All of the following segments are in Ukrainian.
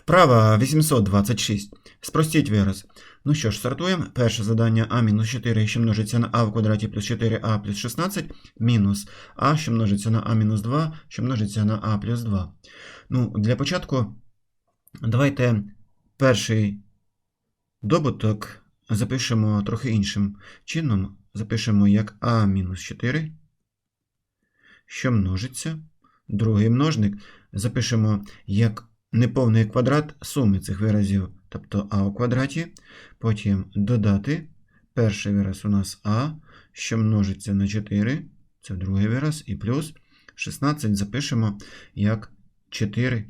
Вправа 826. Спростіть вираз. Ну що ж, стартуємо. Перше задання а мінус 4, що множиться на а в квадраті плюс 4а плюс 16, мінус а, що множиться на а мінус 2, що множиться на а плюс 2. Ну, для початку давайте перший добуток запишемо трохи іншим чином. Запишемо як а мінус 4, що множиться. Другий множник запишемо як неповний квадрат суми цих виразів, тобто а у квадраті. Потім додати перший вираз у нас а, що множиться на 4, це другий вираз, і плюс 16 запишемо як 4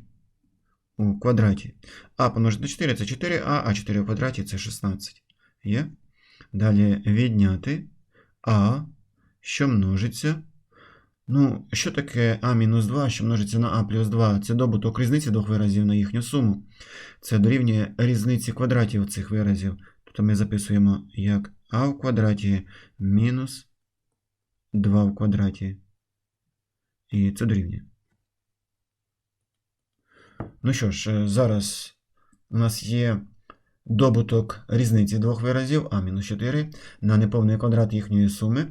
у квадраті. А помножити на 4 це 4а, а 4 у квадраті це 16. Є? Далі відняти а, що множиться. Ну, що таке а-2, що множиться на а плюс 2? Це добуток різниці двох виразів на їхню суму. Це дорівнює різниці квадратів цих виразів. Тобто ми записуємо як а в квадраті мінус 2 в квадраті. І це дорівнює. Ну що ж, е, зараз у нас є добуток різниці двох виразів а-4 на неповний квадрат їхньої суми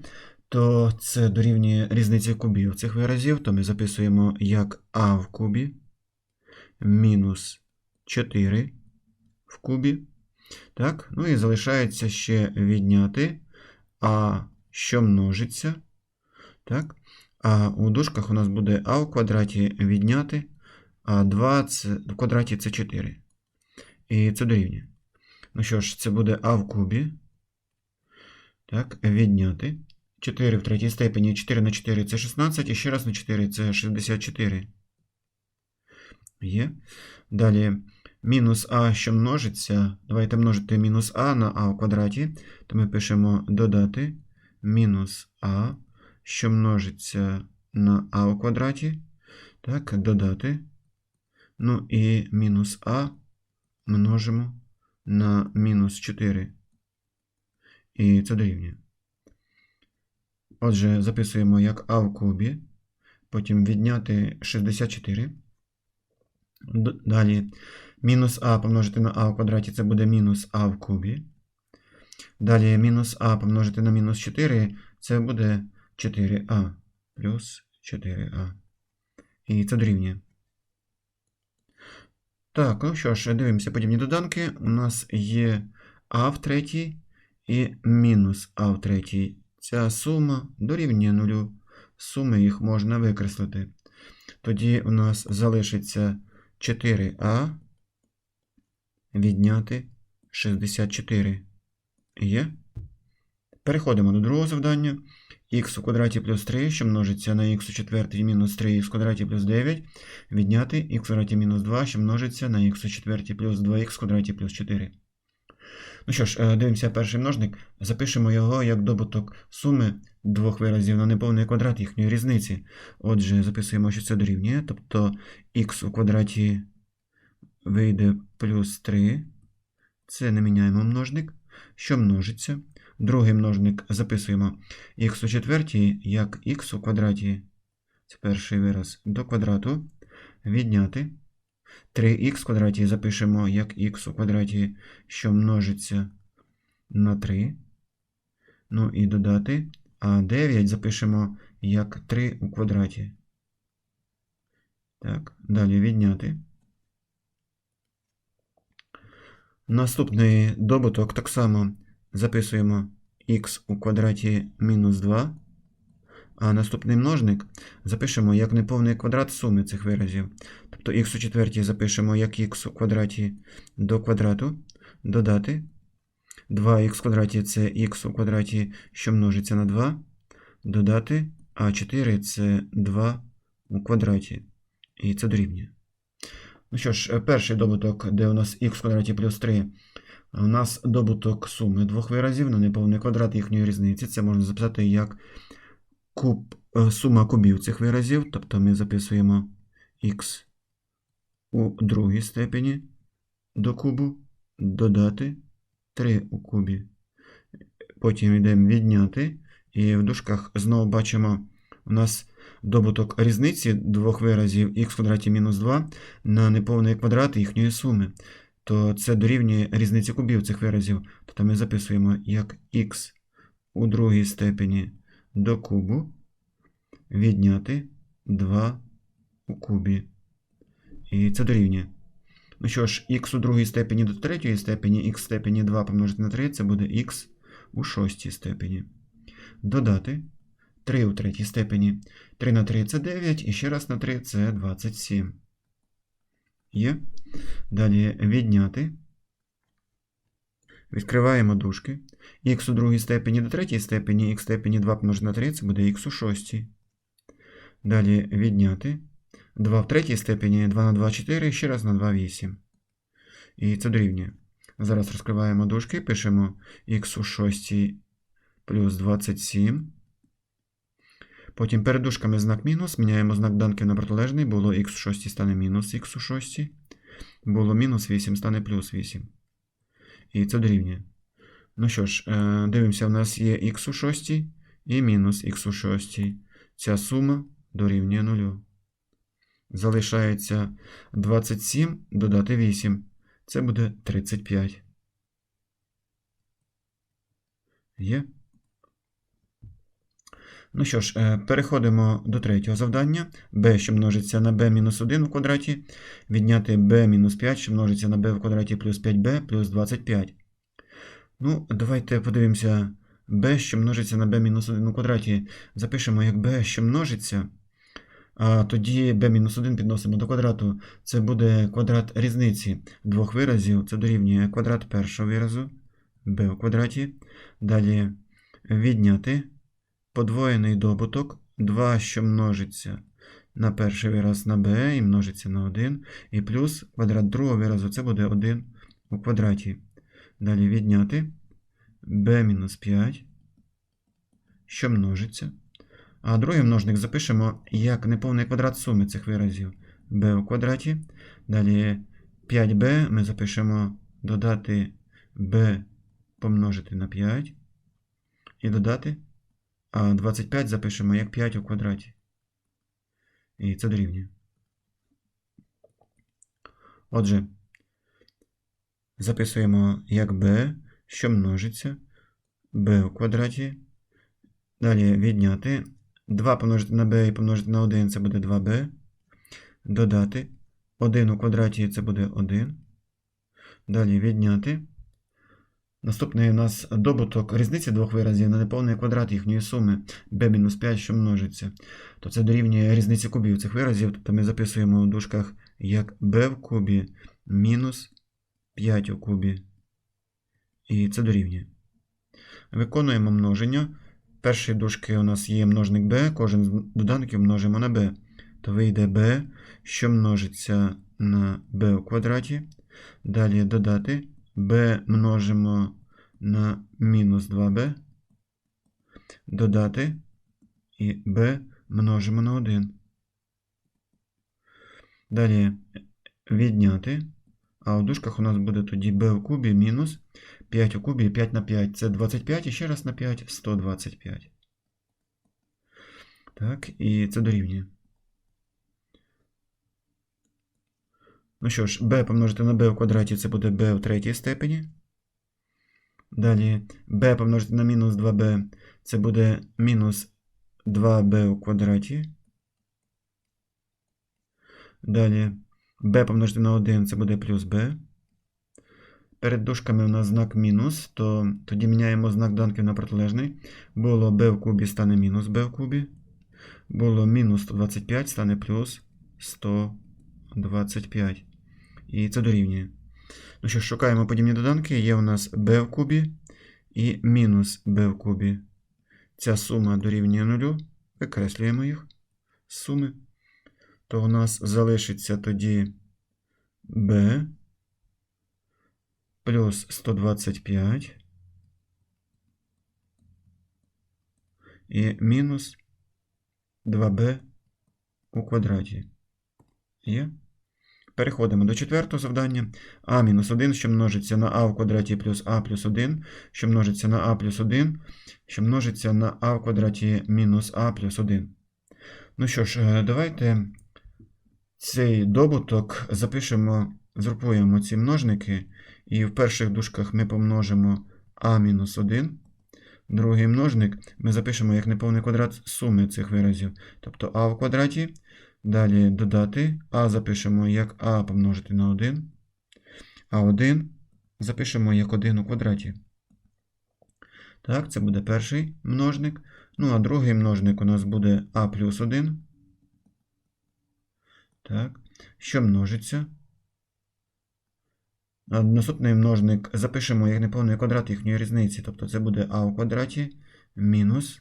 то це дорівнює різниці кубів цих виразів, то ми записуємо як а в кубі мінус 4 в кубі. Так, ну і залишається ще відняти а, що множиться. Так, а у дужках у нас буде а в квадраті відняти, а 2 це, в квадраті це 4. І це дорівнює. Ну що ж, це буде а в кубі. Так, відняти. 4 в третій степені, 4 на 4 це 16, і ще раз на 4 це 64. Є. Далі мінус а, що множиться. Давайте множити мінус а на а в квадраті. То ми пишемо додати мінус а, що множиться на а в квадраті. Так, додати. Ну і мінус а множимо на мінус 4. І це дорівнює. Отже, записуємо як а в кубі, потім відняти 64. Далі мінус а помножити на а в квадраті це буде мінус а в кубі. Далі мінус а помножити на мінус 4 це буде 4а плюс 4а. І це дорівнює. Так, ну що ж, дивимося подібні доданки. У нас є а в третій і мінус а в третій. Ця сума дорівнює нулю. Суми їх можна викреслити. Тоді у нас залишиться 4а відняти 64. Є. Переходимо до другого завдання. х у квадраті плюс 3, що множиться на х у четвертій мінус 3х в квадраті плюс 9. Відняти х в квадраті мінус 2, що множиться на х у четвертій плюс 2х в квадраті плюс 4. Ну що ж, дивимося перший множник. Запишемо його як добуток суми двох виразів на неповний квадрат їхньої різниці. Отже, записуємо, що це дорівнює. Тобто х у квадраті вийде плюс 3. Це не міняємо множник. Що множиться? Другий множник записуємо х у четвертій як х у квадраті. Це перший вираз до квадрату. Відняти. 3х в квадраті запишемо як х у квадраті, що множиться на 3. Ну і додати. А 9 запишемо як 3 у квадраті. Так, далі відняти. Наступний добуток так само записуємо х у квадраті мінус 2. А наступний множник запишемо як неповний квадрат суми цих виразів. Тобто х у четвертій запишемо як х у квадраті до квадрату, додати. 2х в квадраті це х у квадраті, що множиться на 2. Додати, а 4 це 2 у квадраті. І це дорівнює. Ну що ж, перший добуток, де у нас х в квадраті плюс 3. У нас добуток суми двох виразів на неповний квадрат їхньої різниці. Це можна записати як куб, сума кубів цих виразів. Тобто ми записуємо х у другій степені до кубу, додати 3 у кубі. Потім йдемо відняти. І в дужках знову бачимо, у нас добуток різниці двох виразів х в квадраті мінус 2 на неповний квадрат їхньої суми, то це дорівнює різниці кубів цих виразів. Тобто ми записуємо як х у другій степені до кубу відняти 2 у кубі. І це дорівнює. Ну що ж, х у другій степені до третьої степені, х в степені 2 помножити на 3, це буде х у шостій степені. Додати 3 у третій степені. 3 на 3 це 9, і ще раз на 3 це 27. Є. Далі відняти. Відкриваємо дужки. х у другій степені до третій степені, х в степені 2 помножити на 3, це буде х у шостій. Далі відняти. 2 в третій степені, 2 на 2 4, ще раз на 2 8. І це дорівнює. Зараз розкриваємо дужки, пишемо х у 6 плюс 27. Потім перед дужками знак мінус, міняємо знак данки на протилежний, було х у 6 стане мінус х у 6. Було мінус 8 стане плюс 8. І це дорівнює. Ну що ж, е, дивимося, у нас є х у 6 і мінус х у 6. Ця сума дорівнює 0. Залишається 27 додати 8. Це буде 35. Є. Ну що ж, е, переходимо до третього завдання. b, що множиться на b-1 в квадраті, відняти b-5, що множиться на b в квадраті плюс 5b плюс 25. Ну, давайте подивимося b, що множиться на b-1 у квадраті. Запишемо як b, що множиться. Тоді b-1 підносимо до квадрату. Це буде квадрат різниці двох виразів. Це дорівнює квадрат першого виразу b у квадраті. Далі відняти подвоєний добуток 2, що множиться на перший вираз на b і множиться на 1. І плюс квадрат другого виразу це буде 1 у квадраті. Далі відняти b-5, що множиться. А другий множник запишемо як неповний квадрат суми цих виразів b у квадраті. Далі 5b ми запишемо додати b помножити на 5. І додати. А 25 запишемо як 5 у квадраті. І це дорівнює. Отже, записуємо як b, що множиться b у квадраті. Далі відняти. 2 помножити на b і помножити на 1 це буде 2b. Додати. 1 у квадраті це буде 1. Далі відняти. Наступний у нас добуток різниці двох виразів на неповний квадрат їхньої суми b-5, що множиться. То це дорівнює різниці кубів цих виразів. Тобто ми записуємо у дужках як b в кубі мінус 5 у кубі. І це дорівнює. Виконуємо множення. Першої дужки у нас є множник b, кожен з доданків множимо на b. То вийде b, що множиться на b у квадраті. Далі додати b множимо на мінус 2b. Додати і b множимо на 1. Далі відняти. А у дужках у нас буде тоді b у кубі мінус 5 у кубі 5 на 5 це 25 і ще раз на 5 125. Так, і це дорівнює. Ну що ж, b помножити на b в квадраті це буде b у третій степені. Далі b помножити на мінус 2b це буде мінус 2b у квадраті. Далі b помножити на 1 це буде плюс b. Перед дужками у нас знак мінус, то тоді міняємо знак данків на протилежний. Було b в кубі стане мінус b в кубі. Було мінус 125 стане плюс 125. І це дорівнює. Ну що, шукаємо подібні доданки. Є у нас b в кубі і мінус b в кубі. Ця сума дорівнює 0. Викреслюємо їх суми. То у нас залишиться тоді b плюс 125 і мінус 2b у квадраті. Є? Переходимо до четвертого завдання. а мінус 1, що множиться на а в квадраті плюс а плюс 1, що множиться на а плюс 1, що множиться на а в квадраті мінус а плюс 1. Ну що ж, е, давайте цей добуток запишемо, згрупуємо ці множники, і в перших дужках ми помножимо а-1. Другий множник ми запишемо як неповний квадрат суми цих виразів. Тобто а в квадраті. Далі додати а запишемо як а помножити на 1. А 1 запишемо як 1 у квадраті. Так, це буде перший множник. Ну, а другий множник у нас буде а плюс 1. Так, що множиться? А Наступний множник запишемо як неповний квадрат їхньої різниці. Тобто це буде а у квадраті мінус.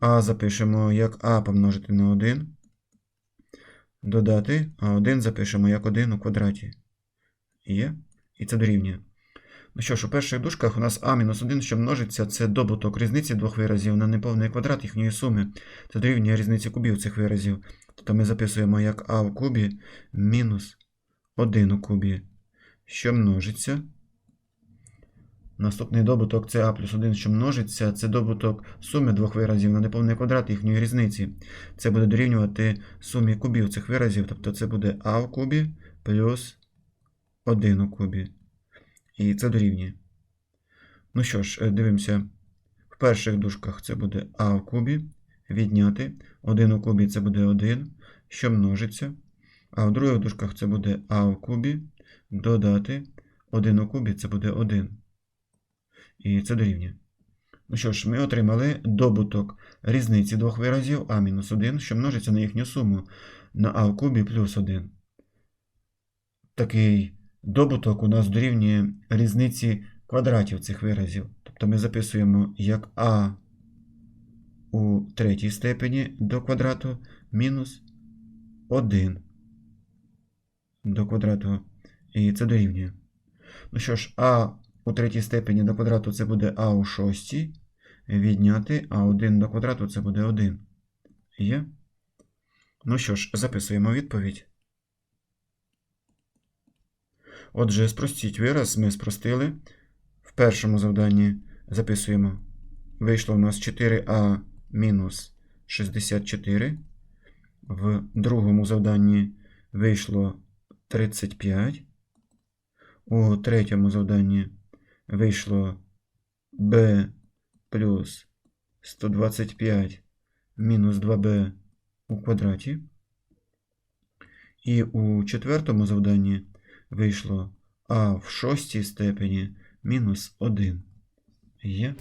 А запишемо як а помножити на 1. Додати, а 1 запишемо як 1 у квадраті. Є. І це дорівнює. Ну що ж, у перших дужках у нас а-1, що множиться, це добуток різниці двох виразів на неповний квадрат їхньої суми. Це дорівнює різниці кубів цих виразів. Тобто ми записуємо як а в кубі мінус 1 у кубі, що множиться. Наступний добуток це а плюс 1, що множиться, це добуток суми двох виразів на неповний квадрат їхньої різниці. Це буде дорівнювати сумі кубів цих виразів, тобто це буде а в кубі плюс 1 у кубі. І це дорівнює. Ну що ж, е, дивимося. В перших дужках це буде а в кубі. Відняти. 1 у кубі це буде 1, що множиться. А в других дужках це буде а в кубі. Додати. 1 у кубі це буде 1. І це дорівнює. Ну що ж, ми отримали добуток різниці двох виразів а-1, що множиться на їхню суму на а в кубі плюс 1. Такий добуток у нас дорівнює різниці квадратів цих виразів. Тобто ми записуємо як а у третій степені до квадрату мінус 1 до квадрату. І це дорівнює. Ну що ж, а у третій степені до квадрату це буде а у шостій. Відняти а 1 до квадрату це буде 1. Є? Ну що ж, записуємо відповідь. Отже, спростіть вираз, ми спростили. В першому завданні записуємо. Вийшло у нас 4а мінус 64. В другому завданні вийшло 35. У третьому завданні вийшло b плюс 125 мінус 2b у квадраті. І у четвертому завданні вийшло а в шостій степені мінус 1. Є.